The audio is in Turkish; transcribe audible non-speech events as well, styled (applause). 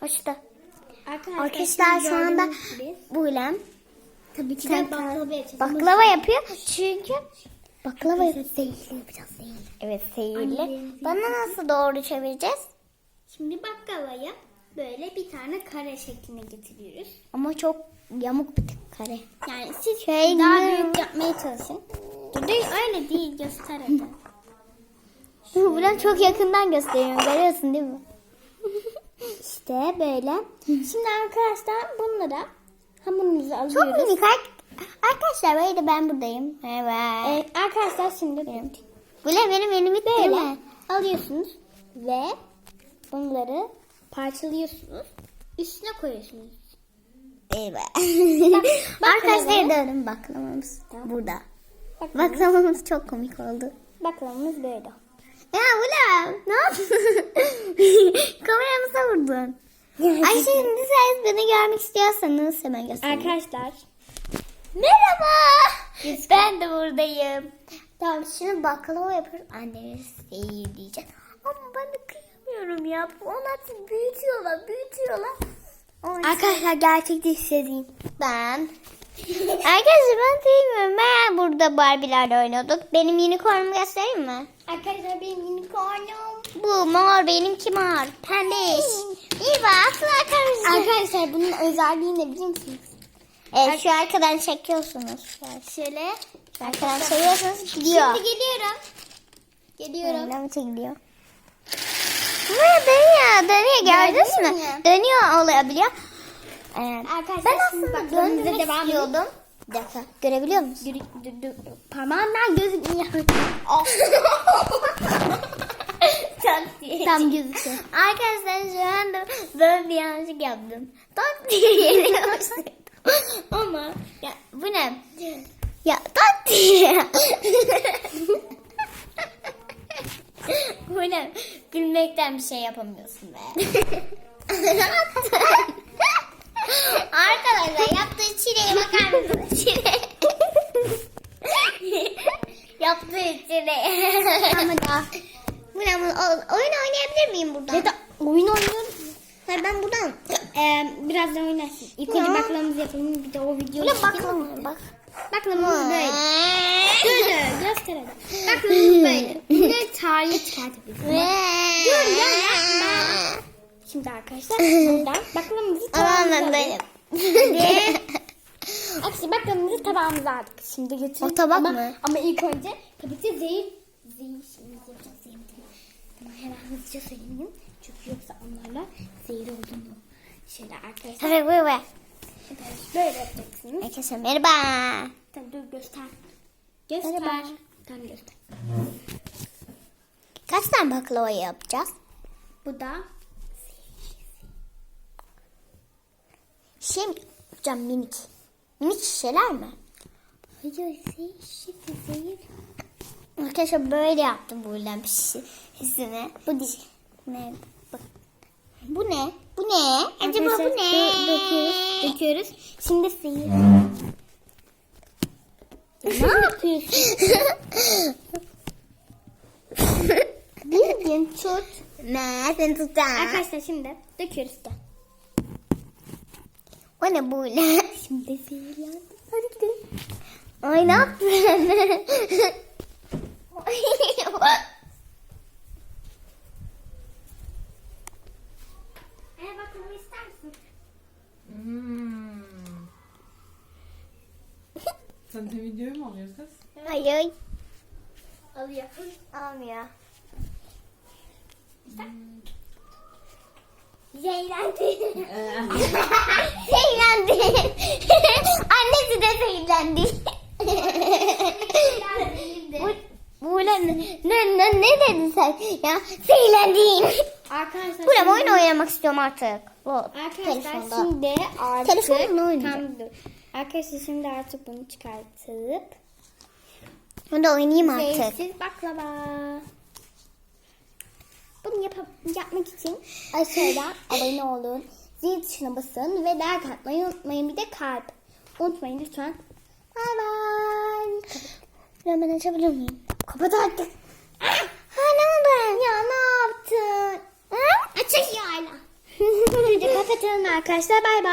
Hoşta. Arkadaşlar, Arkadaşlar şu anda Buylem tabii ki de baklava yapacağız. baklava yapıyor. Çünkü baklava. Zehirli yapacağız zehirli. Evet. Annem. Bana nasıl doğru çevireceğiz? Şimdi baklavayı böyle bir tane kare şekline getiriyoruz. Ama çok yamuk bir kare. Yani siz Şey daha mi? büyük yapmaya çalışın. Dur dur öyle değil göster hadi. (laughs) Buylem çok yakından gösteriyorum. Görüyorsun değil mi? (laughs) işte böyle. Şimdi arkadaşlar bunlara hamurumuzu Çok alıyoruz. minik. ar- Arkadaşlar böyle ben buradayım. Evet. Evet, arkadaşlar şimdi benim Buylem benim elimi böyle böyle. alıyorsunuz ve bunları parçalıyorsunuz. Üstüne koyuyorsunuz. Evet. bak (laughs) Arkadaşlar döndüm baklavamız burada. Bak, Baklavamız çok komik oldu. baklavamız böyle. Ya Buylem ne yaptın? (laughs) Kameramıza vurdun. Ay şimdi siz beni görmek istiyorsanız hemen göstereyim. Arkadaşlar Merhaba. Ben de buradayım. Tamam şimdi baklava yapıyoruz. Annemiz değil diyeceğim. Ama ben de kıyamıyorum ya. Onlar büyütüyorlar, büyütüyorlar. Onun Arkadaşlar gerçekte hissedeyim. Ben. Arkadaşlar ben sevmiyorum. Ben burada Barbie'lerle oynuyorduk. Benim unicornumu göstereyim mi? Arkadaşlar benim unicornum. Bu mor, benimki mor. Pembiş. İyi bak arkadaşlar. Arkadaşlar bunun özelliği ne biliyor musunuz? Evet şu arkadan çekiyorsunuz. Şöyle. Şu arkadan çekiyorsunuz gidiyor. Şimdi geliyorum. Geliyorum. Öyle mi çekiliyor? Dönüyor, dönüyor gördünüz Gördün mü? mü? Dönüyor olabiliyor. Evet. Arkadaşlar Ben aslında döndürmek devam istiyordum. Bir dakika görebiliyor musun? Dur, dur. Parmağımdan gözükmüyor. (laughs) Tam gözüküyor. Arkadaşlar şu anda böyle bir yanlışlık yaptım. Tak diye yapıştırdım. Ama ya bu ne? Ya tak diye. (laughs) bu ne? Gülmekten bir şey yapamıyorsun be. (laughs) Arkadaşlar yaptığı çileye bakar mısınız? Çile. (laughs) yaptığı çile. Ama daha. Bu ne? Bu- o- Oyun oynayabilir miyim buradan? Ya da oyun oynuyoruz. Hayır ben buradan. Ee, birazdan oynarsın. İlk önce baklavamızı yapalım. Bir de o videoyu çekelim. bakalım bak. Baklavamız böyle. (laughs) Böyle gösterelim. Baklavamız böyle. Bunları tarihe çıkartabiliriz. Dur. Şimdi arkadaşlar (laughs) buradan baklavamızı Tamam Arkadaşlar (laughs) baklavamızı tabağımıza aldık. Şimdi götürelim. O tabak ama, mı? Ama ilk önce tabii ki zehir. Zehir şimdi yapacağız zehir. Ama hemen hızlıca söyleyeyim. Çünkü yoksa onlarla zehir olduğunu. Şöyle arkadaşlar Tabii bu be. böyle yapacaksınız. Arkadaşlar merhaba. Tamam dur göster. Göster. Merhaba. Tamam göster. Kaç tane baklava yapacağız? Bu da Şimdi yapacağım minik. Minik şişeler mi? Hayır zehir şişesi zehir. Arkadaşlar böyle yaptım bu bir şişesini. Bu değil. Ne? Bak. Bu ne? Bu ne? Acaba bu Arkadaşlar, ne? dö- döküyoruz. Döküyoruz. Şimdi zehir. ne yapıyorsun? (laughs) Bildiğin tut. Ne? Seni tutacağım. Arkadaşlar şimdi döküyoruz da. O ne böyle? (laughs) Şimdi zehirlendim. Hadi gidelim. Ay ne yaptın? (laughs) Ee? Hmm. Sen de videoyu mu alıyorsun kız? Hayır. Alıyor. Almıyor. Zehirlendi. (laughs) Zehirlendi. (laughs) Annesi de zehirlendi. bu, bu ne, ne, ne, ne dedin sen? Ya zehirlendin. Arkadaşlar Bu ne şimdi- oyun oynamak istiyorum artık. Bu Arkadaşlar şimdi artık Telefonla oynayacağım. Arkadaşlar şimdi artık bunu çıkartıp Ben de oynayayım artık. zeytsiz baklava. Bunu yap yapmak için aşağıda abone olun. Zil tuşuna basın ve like atmayı unutmayın. Bir de kalp. Unutmayın lütfen. Bay bay. Ben, ben açabilir miyim? Kapat artık. Ha ne oldu? Ya ne yaptın? Ha? Açık ya hala. (laughs) Hadi kapatalım arkadaşlar. Bay bay.